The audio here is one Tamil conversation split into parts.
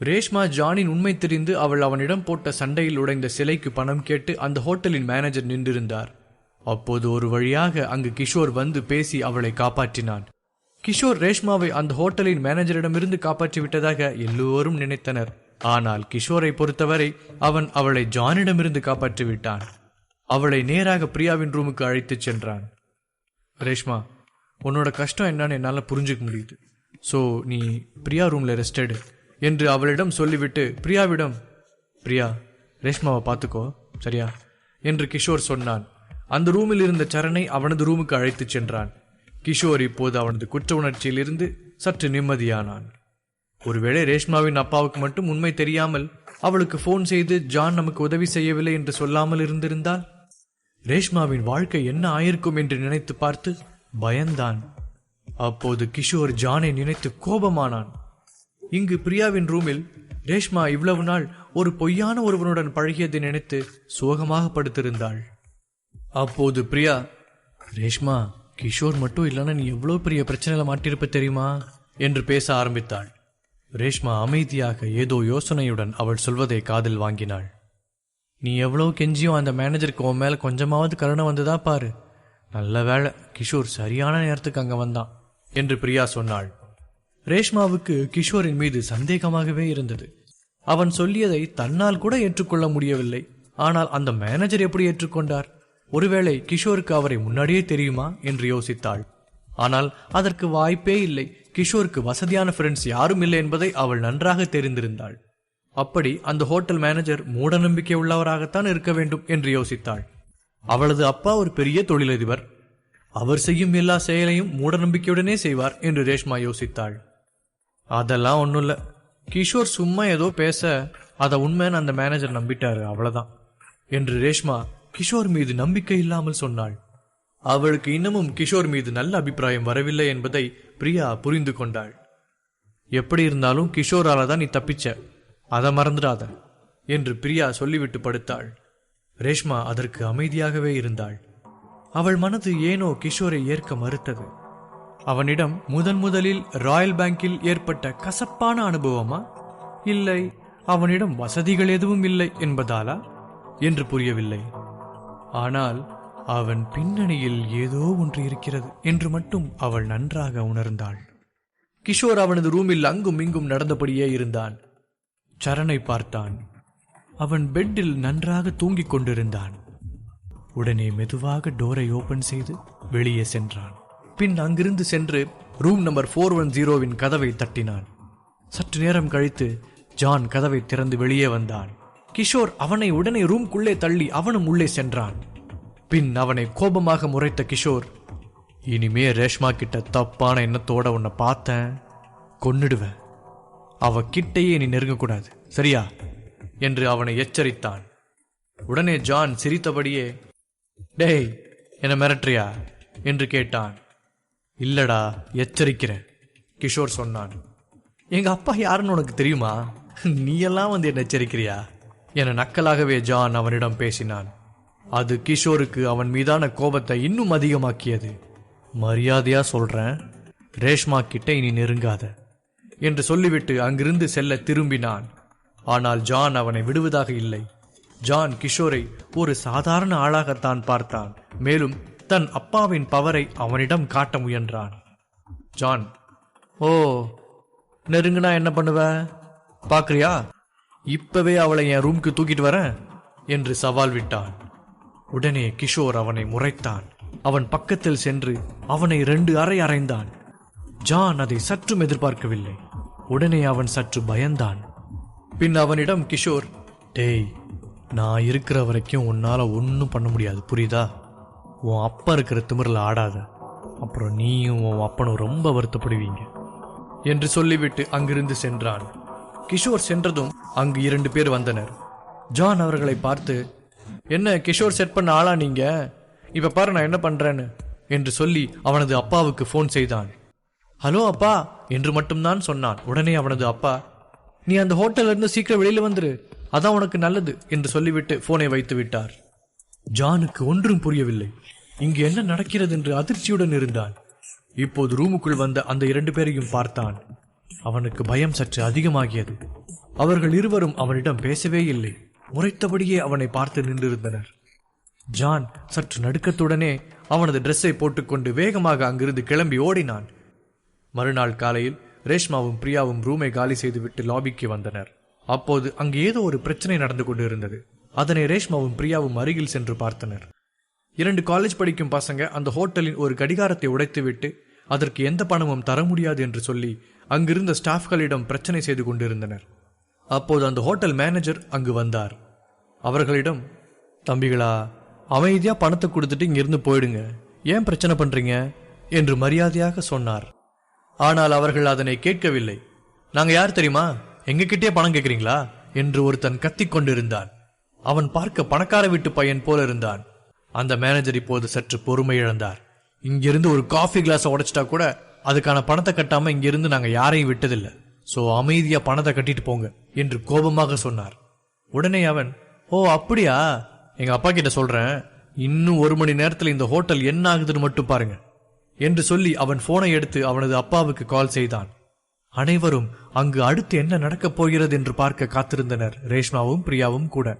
ரேஷ்மா ஜானின் உண்மை தெரிந்து அவள் அவனிடம் போட்ட சண்டையில் உடைந்த சிலைக்கு பணம் கேட்டு அந்த ஹோட்டலின் மேனேஜர் நின்றிருந்தார். அப்போது ஒரு வழியாக அங்கு கிஷோர் வந்து பேசி அவளை காப்பாற்றினான். கிஷோர் ரேஷ்மாவை அந்த ஹோட்டலின் மேனேஜரிடமிருந்து காப்பாற்றி விட்டதாக எல்லோரும் நினைத்தனர். ஆனால் கிஷோரை பொறுத்தவரை அவன் அவளை ஜானிடமிருந்து காப்பாற்றி விட்டான். அவளை நேராக பிரியாவின் ரூமுக்கு அழைத்துச் சென்றான். ரேஷ்மா உன்னோட கஷ்டம் என்னன்னு என்னால் புரிஞ்சுக்க முடியுது. ஸோ நீ பிரியா ரூமில் ரெஸ்ட் எடு என்று அவளிடம் சொல்லிவிட்டு பிரியாவிடம் பிரியா ரேஷ்மாவை பார்த்துக்கோ சரியா? என்று கிஷோர் சொன்னான். அந்த ரூமில் இருந்த சரணை அவனது ரூமுக்கு அழைத்துச் சென்றான். கிஷோர் இப்போது அவனது குற்ற உணர்ச்சியிலிருந்து சற்று நிம்மதியானான். ஒருவேளை ரேஷ்மாவின் அப்பாவுக்கு மட்டும் உண்மை தெரியாமல் அவளுக்கு ஃபோன் செய்து ஜான் நமக்கு உதவி செய்யவில்லை என்று சொல்லாமல் இருந்திருந்தால்? ரேஷ்மாவின் வாழ்க்கை என்ன ஆயிருக்கும் என்று நினைத்து பார்த்து பயந்தான். அப்போது கிஷோர் ஜானை நினைத்து கோபமானான். இங்கு பிரியாவின் ரூமில் ரேஷ்மா இவ்வளவு நாள் ஒரு பொய்யான ஒருவனுடன் பழகியதை நினைத்து சோகமாக படுத்திருந்தாள். அப்போது பிரியா ரேஷ்மா கிஷோர் மட்டும் இல்லைன்னா நீ எவ்வளோ பெரிய பிரச்சனையில மாட்டிருப்ப தெரியுமா? என்று பேச ஆரம்பித்தாள். ரேஷ்மா அமைதியாக ஏதோ யோசனையுடன் அவள் சொல்வதை காதில் வாங்கினாள். நீ எவ்வளோ கெஞ்சியும் அந்த மேனேஜருக்கு உன் மேலே கொஞ்சமாவது கருணை வந்ததா பாரு. நல்ல வேளை கிஷோர் சரியான நேரத்துக்கு அங்கே வந்தான் என்று பிரியா சொன்னாள். ரேஷ்மாவுக்கு கிஷோரின் மீது சந்தேகமாகவே இருந்தது. அவன் சொல்லியதை தன்னால் கூட ஏற்றுக்கொள்ள முடியவில்லை. ஆனால் அந்த மேனேஜர் எப்படி ஏற்றுக்கொண்டார்? ஒருவேளை கிஷோருக்கு அவரை முன்னாடியே தெரியுமா என்று யோசித்தாள். ஆனால் அதற்கு வாய்ப்பே இல்லை. கிஷோருக்கு வசதியான ஃப்ரெண்ட்ஸ் யாரும் இல்லை என்பதை அவள் நன்றாக தெரிந்திருந்தாள். அப்படி அந்த ஹோட்டல் மேனேஜர் மூட நம்பிக்கை உள்ளவராகத்தான் இருக்க வேண்டும் என்று யோசித்தாள். அவளது அப்பா ஒரு பெரிய தொழிலதிபர். அவர் செய்யும் எல்லா செயலையும் மூட நம்பிக்கையுடனே செய்வார் என்று ரேஷ்மா யோசித்தாள். அதெல்லாம் ஒன்றும் இல்லை கிஷோர் சும்மா ஏதோ பேச அதை உண்மைன்னு அந்த மேனேஜர் நம்பிட்டாரு அவ்வளவுதான் என்று ரேஷ்மா கிஷோர் மீது நம்பிக்கை இல்லாமல் சொன்னாள். அவளுக்கு இன்னமும் கிஷோர் மீது நல்ல அபிப்பிராயம் வரவில்லை என்பதை பிரியா புரிந்து கொண்டாள். எப்படி இருந்தாலும் கிஷோரால தான் நீ தப்பிச்ச. அதை மறந்துடாத என்று பிரியா சொல்லிவிட்டு படுத்தாள். ரேஷ்மா அதற்கு அமைதியாகவே இருந்தாள். அவள் மனது ஏனோ கிஷோரை ஏற்க மறுத்தது. அவனிடம் முதன் முதலில் ராயல் பேங்கில் ஏற்பட்ட கசப்பான அனுபவமா? இல்லை அவனிடம் வசதிகள் எதுவும் இல்லை என்பதாலா? என்று புரியவில்லை. ஆனால் அவன் பின்னணியில் ஏதோ ஒன்று இருக்கிறது என்று மட்டும் அவள் நன்றாக உணர்ந்தாள். கிஷோர் அவனது ரூமில் அங்கும் இங்கும் நடந்தபடியே இருந்தான். சரணை பார்த்தான். அவன் பெட்டில் நன்றாக தூங்கிக் கொண்டிருந்தான். உடனே மெதுவாக டோரை ஓபன் செய்து வெளியே சென்றான். பின் அங்கிருந்து சென்று ரூம் நம்பர் ஃபோர் ஒன் ஜீரோவின் கதவை தட்டினான். சற்று நேரம் கழித்து ஜான் கதவை திறந்து வெளியே வந்தான். கிஷோர் அவனை உடனே ரூம்குள்ளே தள்ளி அவனும் உள்ளே சென்றான். பின் அவனை கோபமாக முறைத்த கிஷோர் இனிமே ரேஷ்மா கிட்ட தப்பான எண்ணத்தோட உன்னை பார்த்தேன். கொன்னுடுவேன். அவ கிட்டையே நீ நெருங்கக்கூடாது. சரியா? என்று அவனை எச்சரித்தான். உடனே ஜான் சிரித்தபடியே டேய் என்ன மிரட்டுறியா? என்று கேட்டான். இல்லடா எச்சரிக்கிறேன் கிஷோர் சொன்னான். எங்க அப்பா யாருன்னு உனக்கு தெரியுமா? நீ எல்லாம் வந்து என்ன எச்சரிக்கிறியா? என நக்கலாகவே ஜான் அவனிடம் பேசினான். அது கிஷோருக்கு அவன் மீதான கோபத்தை இன்னும் அதிகமாக்கியது. மரியாதையா சொல்றேன். ரேஷ்மா கிட்ட இனி நெருங்காத. என்று சொல்லிவிட்டு அங்கிருந்து செல்ல திரும்பினான். ஆனால் ஜான் அவனை விடுவதாக இல்லை. ஜான் கிஷோரை ஒரு சாதாரண ஆளாகத்தான் பார்த்தான். மேலும் தன் அப்பாவின் பவரை அவனிடம் காட்ட முயன்றான். ஜான் ஓ நெருங்குனா என்ன பண்ணுவ? பாக்குறியா? இப்பவே அவளை என் ரூம்க்கு தூக்கிட்டு வரேன் என்று சவால் விட்டான். உடனே கிஷோர் அவனை முறைத்தான். அவன் பக்கத்தில் சென்று அவனை ரெண்டு அறை அறைந்தான். ஜான் அதை சற்றும் எதிர்பார்க்கவில்லை. உடனே அவன் சற்று பயந்தான். பின் அவனிடம் கிஷோர் டேய் நான் இருக்கிற வரைக்கும் உன்னால ஒன்றும் பண்ண முடியாது புரியுதா? உன் அப்பா இருக்கிற திமிரில் ஆடாத. அப்புறம் நீயும் உன் அப்பனும் ரொம்ப வருத்தப்படுவீங்க. என்று சொல்லிவிட்டு அங்கிருந்து சென்றான். கிஷோர் சென்றதும் அங்கு இரண்டு பேர் வந்தனர். ஜான் அவர்களை பார்த்து என்ன கிஷோர் செட் பண்ண ஆளா நீங்க? இப்ப பாரு நான் என்ன பண்றேன்னு என்று சொல்லி அவனது அப்பாவுக்கு ஃபோன் செய்தான். ஹலோ அப்பா என்று மட்டும்தான் சொன்னான். உடனே அவனது அப்பா நீ அந்த ஹோட்டல்ல இருந்து சீக்கிரம் வெளியில வந்துரு. அதான் உனக்கு நல்லது என்று சொல்லிவிட்டு போனை வைத்து விட்டார். ஜானுக்கு ஒன்றும் புரியவில்லை. இங்கு என்ன நடக்கிறது என்று அதிர்ச்சியுடன் இருந்தான். இப்போது ரூமுக்குள் வந்த அந்த இரண்டு பேரையும் பார்த்தான். அவனுக்கு பயம் சற்று அதிகமாகியது. அவர்கள் இருவரும் அவனிடம் பேசவே இல்லை. முறைத்தபடியே அவனை பார்த்து நின்றிருந்தனர். ஜான் சற்று நடுக்கத்துடனே அவனது ட்ரெஸ்ஸை போட்டுக்கொண்டு வேகமாக அங்கிருந்து கிளம்பி ஓடினான். மறுநாள் காலையில் ரேஷ்மாவும் பிரியாவும் ரூமை காலி செய்துவிட்டு லாபிக்கு வந்தனர். அப்போது அங்கு ஏதோ ஒரு பிரச்சனை நடந்து கொண்டிருந்தது. அதனை ரேஷ்மாவும் பிரியாவும் அருகில் சென்று பார்த்தனர். இரண்டு காலேஜ் படிக்கும் பசங்க அந்த ஹோட்டலின் ஒரு கடிகாரத்தை உடைத்துவிட்டு அதற்கு எந்த பணமும் தர முடியாது என்று சொல்லி அங்கிருந்த ஸ்டாஃப்களிடம் பிரச்சனை செய்து கொண்டிருந்தனர். அப்போது அந்த ஹோட்டல் மேனேஜர் அங்கு வந்தார். அவர்களிடம் தம்பிகளா அமைதியா பணத்தை கொடுத்துட்டு இங்கிருந்து போயிடுங்க. ஏன் பிரச்சனை பண்றீங்க? என்று மரியாதையாக சொன்னார். ஆனால் அவர்கள் அதனை கேட்கவில்லை. நாங்க யார் தெரியுமா? எங்ககிட்டே பணம் கேட்கிறீங்களா? என்று ஒருத்தன் கத்திக் கொண்டிருந்தான். அவன் பார்க்க பணக்கார வீட்டு பையன் போல இருந்தான். அந்த மேனேஜர் இப்போது சற்று பொறுமை இழந்தார் இங்கிருந்து ஒரு காஃபி கிளாஸை உடைச்சிட்டா கூட அதுக்கான பணத்தை கட்டாம இங்கிருந்து நாங்க யாரையும் விட்டதில்லை. சோ அமைதியா பணத்தை கட்டிட்டு போங்க என்று கோபமாக சொன்னார். உடனே அவன் ஓ அப்படியா? எங்க அப்பா கிட்ட சொல்றேன். இன்னும் ஒரு மணி நேரத்துல இந்த ஹோட்டல் என்ன ஆகுதுன்னு மட்டும் பாருங்க. என்று சொல்லி அவன் போனை எடுத்து அவனது அப்பாவுக்கு கால் செய்தான். அனைவரும் அங்கு அடுத்து என்ன நடக்கப் போகிறது என்று பார்க்க காத்திருந்தனர். ரேஷ்மாவும் பிரியாவும் கூட.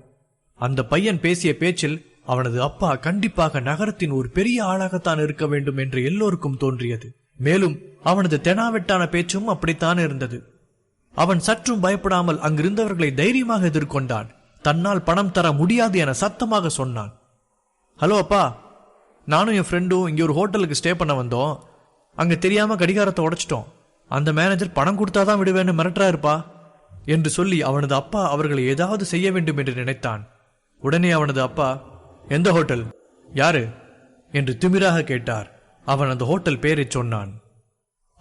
அந்த பையன் பேசிய பேச்சில் அவனது அப்பா கண்டிப்பாக நகரத்தின் ஒரு பெரிய ஆளாகத்தான் இருக்க வேண்டும் என்று எல்லோருக்கும் தோன்றியது. மேலும் அவனது தெனாவெட்டான பேச்சும் அப்படித்தான் இருந்தது. அவன் சற்றும் பயப்படாமல் அங்கிருந்தவர்களை தைரியமாக எதிர்கொண்டான். தன்னால் பணம் தர முடியாது என சத்தமாக சொன்னான். ஹலோ அப்பா நானும் என் ஃப்ரெண்டும் இங்கே ஒரு ஹோட்டலுக்கு ஸ்டே பண்ண வந்தோம். அங்கே தெரியாமல் கடிகாரத்தை உடைச்சிட்டோம். அந்த மேனேஜர் பணம் கொடுத்தாதான் விடுவேன்னு மிரட்டா இருப்பா என்று சொல்லி அவனது அப்பா அவர்களை ஏதாவது செய்ய வேண்டும் என்று நினைத்தான். உடனே அவனது அப்பா எந்த ஹோட்டல்? யாரு? என்று திமிராக கேட்டார். அவன் அந்த ஹோட்டல் பேரை சொன்னான்.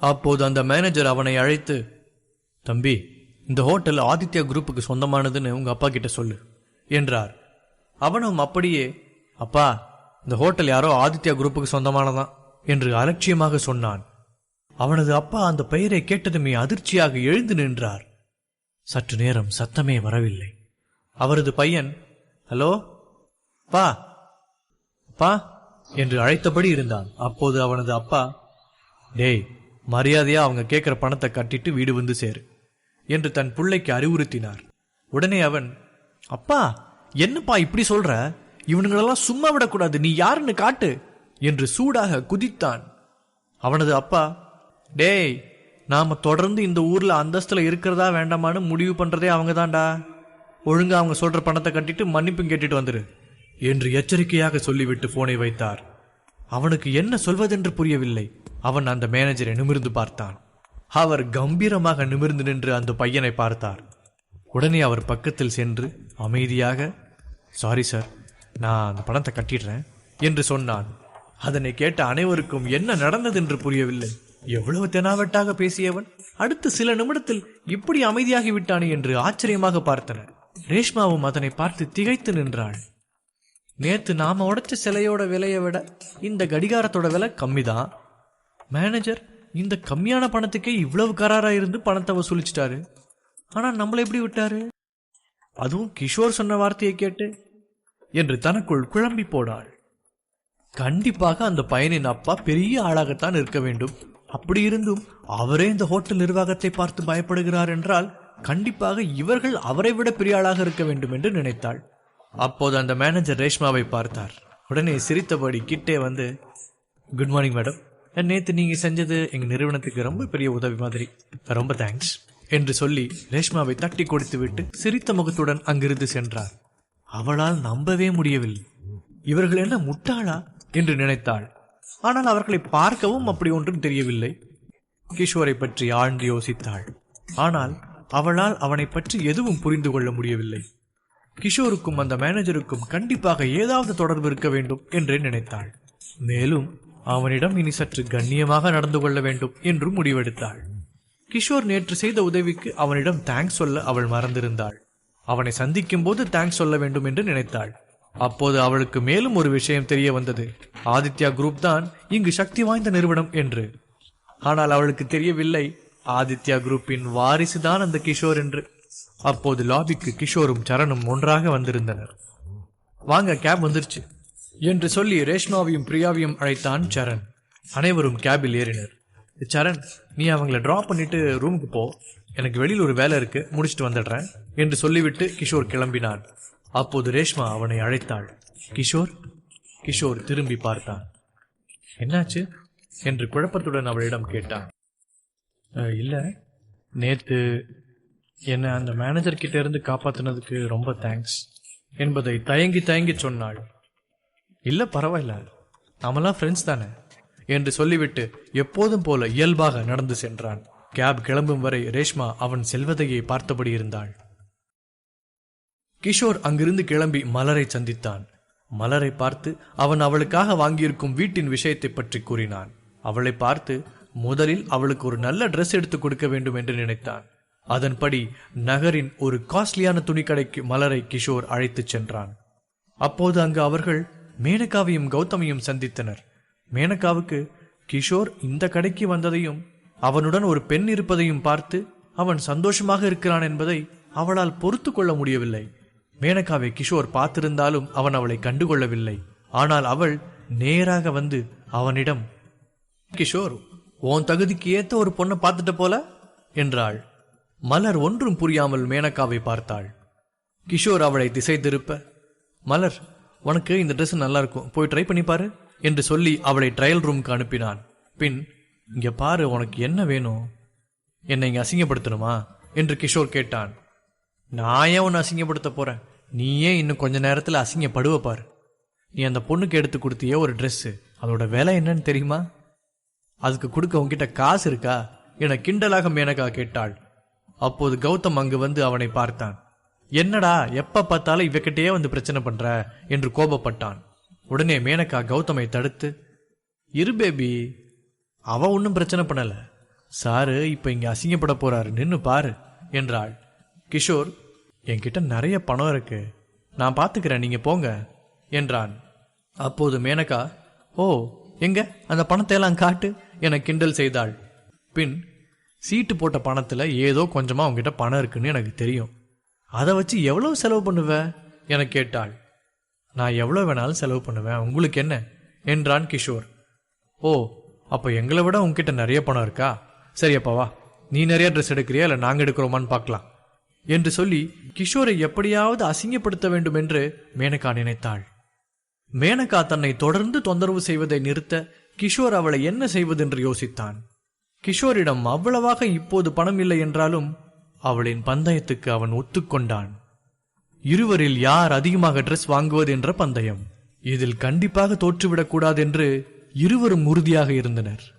அப்போது அந்த மேனேஜர் அவனை அழைத்து தம்பி இந்த ஹோட்டல் ஆதித்யா குரூப்புக்கு சொந்தமானதுன்னு உங்க அப்பா கிட்ட சொல்லு என்றார். அவனும் அப்படியே அப்பா இந்த ஹோட்டல் யாரோ ஆதித்யா குரூப்புக்கு சொந்தமானதான் என்று அலட்சியமாக சொன்னான். அவனது அப்பா அந்த பெயரை கேட்டதுமே அதிர்ச்சியாக எழுந்து நின்றார். சற்று நேரம் சத்தமே வரவில்லை. அவரது பையன் ஹலோ பா அப்பா என்று அழைத்தபடி இருந்தான். அப்போது அவனது அப்பா டேய் மரியாதையா அவங்க கேட்கிற பணத்தை கட்டிட்டு வீடு வந்து சேரு என்று தன் பிள்ளைக்கு அறிவுறுத்தினார். உடனே அவன் அப்பா என்னப்பா இப்படி சொல்ற? இவனுங்களெல்லாம் சும்மா விடக்கூடாது. நீ யாருன்னு காட்டு என்று சூடாக குதித்தான். அவனது அப்பா டேய் நாம தொடர்ந்து இந்த ஊர்ல அந்தஸ்துல இருக்கிறதா வேண்டாமான்னு முடிவு பண்றதே அவங்க தான்டா. ஒழுங்கா அவங்க சொல்ற பணத்தை கட்டிட்டு மன்னிப்பும் கேட்டுட்டு வந்துரு என்று எச்சரிக்கையாக சொல்லிவிட்டு போனை வைத்தார். அவனுக்கு என்ன சொல்வதென்று புரியவில்லை. அவன் அந்த மேனேஜரை நிமிர்ந்து பார்த்தான். அவர் கம்பீரமாக நிமிர்ந்து நின்று அந்த பையனை பார்த்தார். உடனே அவர் பக்கத்தில் சென்று அமைதியாக சாரி சார் நான் அந்த பணத்தை கட்டிடுறேன் என்று சொன்னான். அதனை கேட்ட அனைவருக்கும் என்ன நடந்தது என்று புரியவில்லை. எவ்வளவு தெனாவட்டாக பேசியவன்? அடுத்த சில நிமிடத்தில் இப்படி அமைதியாகி விட்டானே என்று ஆச்சரியமாக பார்த்தனர். ரேஷ்மாவும் அதனை பார்த்து திகைத்து நின்றாள். நேத்து நாம உடைச்ச சிலையோட விலையை விட இந்த கடிகாரத்தோட விலை கம்மிதான். மேனேஜர் இந்த கம்மியான பணத்துக்கே இவ்வளவு கராரா இருந்து பணத்தை வசூலிச்சிட்டாரு. ஆனா நம்மள எப்படி விட்டாரு? அதுவும் கிஷோர் சொன்ன வார்த்தையை கேட்டு என்று தனக்குள் குழம்பி போனாள். கண்டிப்பாக அந்த பையனின் அப்பா பெரிய ஆளாகத்தான் இருக்க வேண்டும். அப்படி இருந்தும் அவரே இந்த ஹோட்டல் நிர்வாகத்தை பார்த்து பயப்படுகிறார் என்றால் கண்டிப்பாக இவர்கள் அவரை விட பெரிய ஆளாக இருக்க வேண்டும் என்று நினைத்தாள். அப்போது அந்த மேனேஜர் ரேஷ்மாவை பார்த்தார். உடனே சிரித்தபடி கிட்டே வந்து குட் மார்னிங் மேடம் நேற்று நீங்க செஞ்சது எங்க நிறுவனத்துக்கு ரொம்ப பெரிய உதவி மாதிரி. ரொம்ப தேங்க்ஸ் என்று சொல்லி ரேஷ்மாவை தட்டி கொடுத்து விட்டு சிரித்த முகத்துடன் அங்கிருந்து சென்றார். அவளால் நம்பவே முடியவில்லை. இவர்கள் என்ன முட்டாளா? என்று நினைத்தாள். ஆனால் அவர்களை பார்க்கவும் அப்படி ஒன்றும் தெரியவில்லை. கிஷோரை பற்றி ஆழ்ந்து யோசித்தாள். ஆனால் அவளால் அவனை பற்றி எதுவும் புரிந்து கொள்ள முடியவில்லை. கிஷோருக்கும் அந்த மேனேஜருக்கும் கண்டிப்பாக ஏதாவது தொடர்பு இருக்க வேண்டும் என்றே நினைத்தாள். மேலும் அவனிடம் இனி சற்று கண்ணியமாக நடந்து கொள்ள வேண்டும் என்றும் முடிவெடுத்தாள். கிஷோர் நேற்று செய்த உதவிக்கு அவனிடம் தேங்க்ஸ் சொல்ல அவள் மறந்திருந்தாள். அவனை சந்திக்கும் போது தேங்க்ஸ் சொல்ல வேண்டும் என்று நினைத்தாள். அப்போது அவளுக்கு மேலும் ஒரு விஷயம் தெரிய வந்தது. ஆதித்யா குரூப் தான் இங்கு சக்தி வாய்ந்த நிறுவனம் என்று. ஆனால் அவளுக்கு தெரியவில்லை. ஆதித்யா குரூப்பின் வாரிசுதான் அந்த கிஷோர் என்று. அப்போது லாபிக்கு கிஷோரும் சரணும் ஒன்றாக வந்திருந்தனர். வாங்க கேப் வந்துருச்சு. என்று சொல்லி ரேஷ்மாவையும் பிரியாவையும் அழைத்தான் சரண். அனைவரும் கேபில் ஏறினர். சரண் நீ அவங்கள ட்ராப் பண்ணிட்டு ரூமுக்கு போ. எனக்கு வெளியில் ஒரு வேலை இருக்கு முடிச்சுட்டு வந்துடுறேன் என்று சொல்லிவிட்டு கிஷோர் கிளம்பினான் அப்போது ரேஷ்மா அவனை அழைத்தாள். கிஷோர் கிஷோர் திரும்பி பார்த்தான். என்னாச்சு? என்று குழப்பத்துடன் அவளிடம் கேட்டான். இல்லை. நேற்று நேத்து என்னை அந்த மேனேஜர் கிட்ட இருந்து காப்பாத்தினதுக்கு ரொம்ப தேங்க்ஸ் என்பதை தயங்கி தயங்கி சொன்னாள். இல்லை பரவாயில்ல. நாமெல்லாம் ஃப்ரெண்ட்ஸ் தானே என்று சொல்லிவிட்டு எப்போதும் போல இயல்பாக நடந்து சென்றான். கேப் கிளம்பும் வரை ரேஷ்மா அவன் செல்வதையே பார்த்தபடி இருந்தாள். கிஷோர் அங்கிருந்து கிளம்பி மலரை சந்தித்தான். மலரை பார்த்து அவன் அவளுக்காக வாங்கியிருக்கும் வீட்டின் விஷயத்தை பற்றி கூறினான். அவளை பார்த்து முதலில் அவளுக்கு ஒரு நல்ல ட்ரெஸ் எடுத்து கொடுக்க வேண்டும் என்று நினைத்தான். அதன்படி நகரின் ஒரு காஸ்ட்லியான துணிக்கடைக்கு மலரை கிஷோர் அழைத்துச் சென்றான். அப்போது அங்கு அவர்கள் மேனகாவையும் கௌதமையும் சந்தித்தனர். மேனகாவுக்கு கிஷோர் இந்த கடைக்கு வந்ததையும் அவனுடன் ஒரு பெண் இருப்பதையும் பார்த்து அவன் சந்தோஷமாக இருக்கிறான் என்பதை அவளால் பொறுத்து கொள்ள முடியவில்லை. மேனகாவை கிஷோர் பார்த்திருந்தாலும் அவன் அவளை கண்டுகொள்ளவில்லை. ஆனால் அவள் நேராக வந்து அவனிடம் கிஷோர் உன் தகுதிக்கு ஏத்த ஒரு பொண்ணை பார்த்துட்ட போல? என்றாள். மலர் ஒன்றும் புரியாமல் மேனகாவை பார்த்தாள். கிஷோர் அவளை திசை திருப்ப மலர் உனக்கு இந்த ட்ரெஸ் நல்லா இருக்கும். போய் ட்ரை பண்ணி பாரு என்று சொல்லி அவளை ட்ரையல் ரூமுக்கு அனுப்பினான். பின் இங்க பாரு உனக்கு என்ன வேணும்? என்னை இங்க அசிங்கப்படுத்தணுமா? என்று கிஷோர் கேட்டான். நான் ஏன் உன்னை அசிங்கப்படுத்த போறேன்? நீயே இன்னும் கொஞ்ச நேரத்தில் அசிங்கப்படுவ பாரு. நீ அந்த பொண்ணுக்கு எடுத்து கொடுத்தியே ஒரு ட்ரெஸ்ஸு அதோட விலை என்னன்னு தெரியுமா? அதுக்கு கொடுக்க உன்கிட்ட காசு இருக்கா? என கிண்டலாக மேனகா கேட்டாள். அப்போது கௌதம் அங்கு வந்து அவனை பார்த்தான். என்னடா எப்ப பார்த்தாலும் இவகிட்டயே வந்து பிரச்சனை பண்ற? என்று கோபப்பட்டான். உடனே மேனகா கௌதமை தடுத்து இரு பேபி. அவ ஒன்றும் பிரச்சனை பண்ணலை. சாரு இப்போ இங்கே அசிங்கப்பட போறாரு. நின்று பாரு என்றாள். கிஷோர் என்கிட்ட நிறைய பணம் இருக்கு. நான் பார்த்துக்கிறேன் நீங்க போங்க என்றான். அப்போது மேனகா ஓ எங்க? அந்த பணத்தையெல்லாம் காட்டு என கிண்டல் செய்தாள். பின் சீட்டு போட்ட பணத்துல ஏதோ கொஞ்சமா உங்ககிட்ட பணம் இருக்குன்னு எனக்கு தெரியும். அதை வச்சு எவ்வளவு செலவு பண்ணுவ? என கேட்டாள். நான் எவ்வளவு வேணாலும் செலவு பண்ணுவேன். உங்களுக்கு என்ன? என்றான் கிஷோர். ஓ அப்போ எங்களை விட உங்ககிட்ட நிறைய பணம் இருக்கா? சரி அப்பா வா. நீ நிறைய ட்ரெஸ் எடுக்கிறியா? இல்லை நாங்கள் எடுக்கிறோமான்னு பார்க்கலாம். என்று சொல்லி கிஷோரை எப்படியாவது அசிங்கப்படுத்த வேண்டும் என்று மேனகா நினைத்தாள். மேனகா தன்னை தொடர்ந்து தொந்தரவு செய்வதை நிறுத்த கிஷோர் அவளை என்ன செய்வதென்று யோசித்தான். கிஷோரிடம் அவ்வளவாக இப்போது பணம் இல்லை என்றாலும் அவளின் பந்தயத்துக்கு அவன் ஒத்துக்கொண்டான் இருவரில் யார் அதிகமாக ட்ரெஸ் வாங்குவது என்ற பந்தயம். இதில் கண்டிப்பாக தோற்றுவிடக் கூடாதென்று இருவரும் உறுதியாக இருந்தனர்.